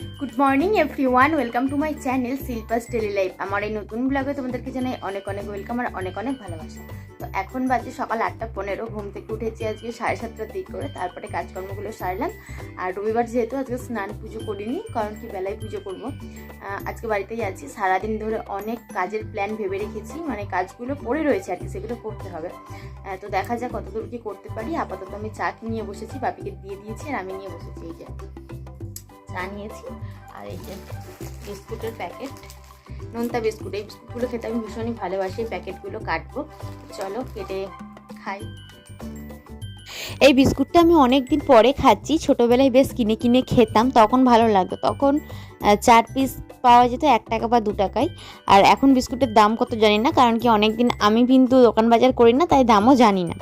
Good morning everyone welcome to my channel Shilpa's daily life আমার এই নতুন ব্লগে তোমাদেরকে জানাই অনেক অনেক ওয়েলকাম আর অনেক অনেক ভালোবাসা। তো এখন বাজে সকাল আটটা পনেরো, ঘুম থেকে উঠেছি আজকে সাড়ে সাতটার দিক করে, তারপরে কাজকর্মগুলো সারলাম। আর রবিবার যেহেতু আজকে স্নান পুজো করিনি, কারণ কি বেলায় পুজো করব। আজকে বাড়িতেই আছি। সারাদিন ধরে অনেক কাজের প্ল্যান ভেবে রেখেছি মানে কাজগুলো পড়ে রয়েছে আর কি, সেগুলো করতে হবে। তো দেখা যাক কতদূর কি করতে পারি। আপাতত আমি চা নিয়ে বসেছি, বাপিকে দিয়ে দিয়েছি আর আমি নিয়ে বসেছি এই যে। চা নিয়েছি আর এই যে বিস্কুটের প্যাকেট, নোনতা বিস্কুট, এই বিস্কুটগুলো খেতে আমি ভীষণই ভালোবাসি, এই প্যাকেটগুলো কাটবো। চলো কেটে খাই। এই বিস্কুটটা আমি অনেক দিন পরে খাচ্ছি, ছোটোবেলায় বেশ কিনে কিনে খেতাম, তখন ভালো লাগতো। তখন চার পিস পাওয়া যেত এক টাকা বা দু টাকায়। আর এখন বিস্কুটের দাম কত জানি না, কারণ কি অনেক দিন আমি কিন্তু দোকান বাজার করি না, তাই দামও জানি না।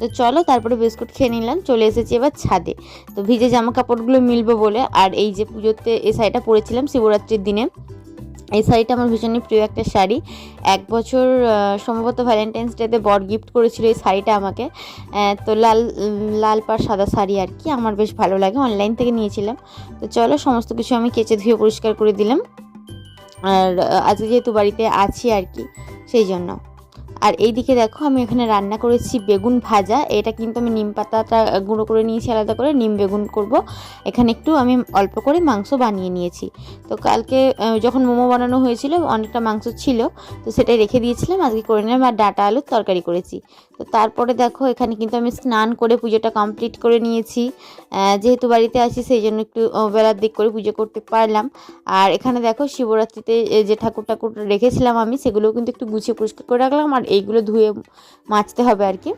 তো চলো তারপরে বিস্কুট খেয়ে নিলাম, চলে এসেছি এবার ছাদে। তো ভিজে জামা কাপড়গুলো মিলবো বলে, আর এই যে পুজোতে এই শাড়িটা পরেছিলাম শিবরাত্রির দিনে এই শাড়িটা আমার ভীষণই প্রিয় একটা শাড়ি। এক বছর সম্ভবত ভ্যালেন্টাইন্স ডেতে বর গিফট করেছিল এই শাড়িটা আমাকে। তো লাল লাল পাড় সাদা শাড়ি আর কি, আমার বেশ ভালো লাগে অনলাইন থেকে নিয়েছিলাম। তো চলো সমস্ত কিছু আমি কেচে ধুয়ে পরিষ্কার করে দিলাম। আর আজকে যেহেতু বাড়িতে আছি আর কি, সেই জন্য। আর এই দিকে দেখো, আমি এখানে রান্না করেছি বেগুন ভাজা। এটা কিন্তু আমি নিম পাতাটা গুঁড়ো করে নিয়েছি, আলাদা করে নিম বেগুন করব। এখানে একটু আমি অল্প করে মাংস বানিয়ে নিয়েছি। তো কালকে যখন মোমো বানানো হয়েছিল, অনেকটা মাংস ছিল, তো সেটাই রেখে দিয়েছিলাম। আজকে করে নিলাম আর ডাটা আলুর তরকারি করেছি। তো তারপরে দেখো, এখানে কিন্তু আমি স্নান করে পুজোটা কমপ্লিট করে নিয়েছি। যেহেতু বাড়িতে আছি, সেই জন্য একটু বেলার দিক করে পুজো করতে পারলাম। আর এখানে দেখো, শিবরাত্রিতে যে ঠাকুর ঠাকুর রেখেছিলাম আমি, সেগুলোও কিন্তু একটু গুছিয়ে পরিষ্কার করে রাখলাম। আর এইগুলো ধুয়ে মাছতে হবে আর কি।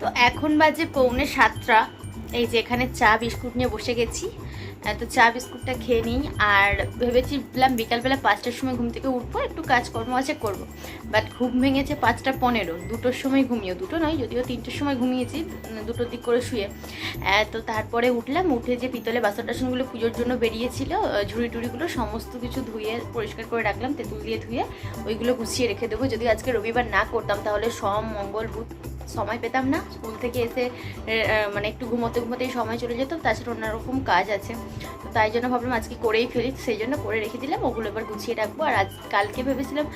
তো এখন বাজে পৌনে সাতটা। এই যে এখানে চা বিস্কুট নিয়ে বসে গেছি। তো চা বিস্কুটটা খেয়ে নিই আর ভেবেছিলাম বিকালবেলা পাঁচটার সময় ঘুম থেকে উঠবো, একটু কাজকর্ম আছে করব। বাট ঘুম ভেঙেছে পাঁচটা পনেরো, দুটোর সময় ঘুমিয়ে, দুটো নয়, যদিও তিনটের সময় ঘুমিয়েছি দুটোর দিক করে শুয়ে। তো তারপরে উঠলাম, উঠে যে পিতলে বাসন টাসনগুলো পুজোর জন্য বেরিয়েছিল ঝুড়ি টুড়িগুলো সমস্ত কিছু ধুয়ে, পরিষ্কার করে রাখলাম, তেঁতুল দিয়ে ধুয়ে, ওইগুলো গুছিয়ে রেখে দেবো। যদি আজকে রবিবার না করতাম, তাহলে সোম, মঙ্গল, বুধ সময় পেতাম না। স্কুল থেকে এসে মানে একটু ঘুমোতে ঘুমোতেই সময় চলে যেত, তাছাড়া অন্যরকম কাজ আছে। তো তাই জন্য ভাবলাম আজকে করেই ফেলি, সেই জন্য করে রেখে দিলাম, ওগুলো এবার গুছিয়ে রাখব। আর আজ, কালকে ভেবেছিলাম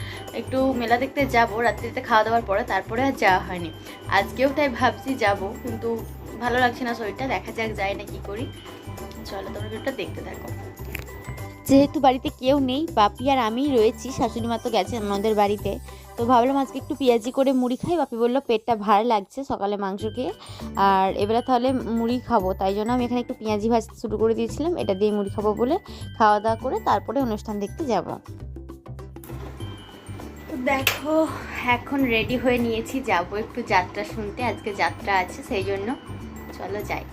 একটু মেলা দেখতে যাব, রাত্রিতে খাওয়া দাওয়ার পরে তারপরে আর যাওয়া হয়নি। আজকেও তাই ভাবছি যাব, কিন্তু ভালো লাগছে না শরীরটা, দেখা যাক যায় না কি করি। চলো তোমরা ভিডিওটা দেখতে থাকো। যেহেতু বাড়িতে কেউ নেই, বাপি আর আমি রয়েছি, শাশুড়ি মা তো গেছে আমাদের বাড়িতে। তো ভাবলাম আজকে একটু পেঁয়াজি করে মুড়ি খাই। বাপি বলল, পেটটা ভার লাগছে সকালে মাংস খেয়ে। আর এবারে তাহলে মুড়ি খাব। তাই জন্য আমি এখানে একটু পেঁয়াজি ভাজতে শুরু করে দিয়েছিলাম। এটা দিয়ে মুড়ি খাব বলে খাওয়া দাওয়া করে তারপরে অনুষ্ঠান দেখতে যাব। দেখো, এখন রেডি হয়ে নিয়েছি। যাব একটু যাত্রা শুনতে। আজকে যাত্রা আছে, সেই জন্য চলো যাই।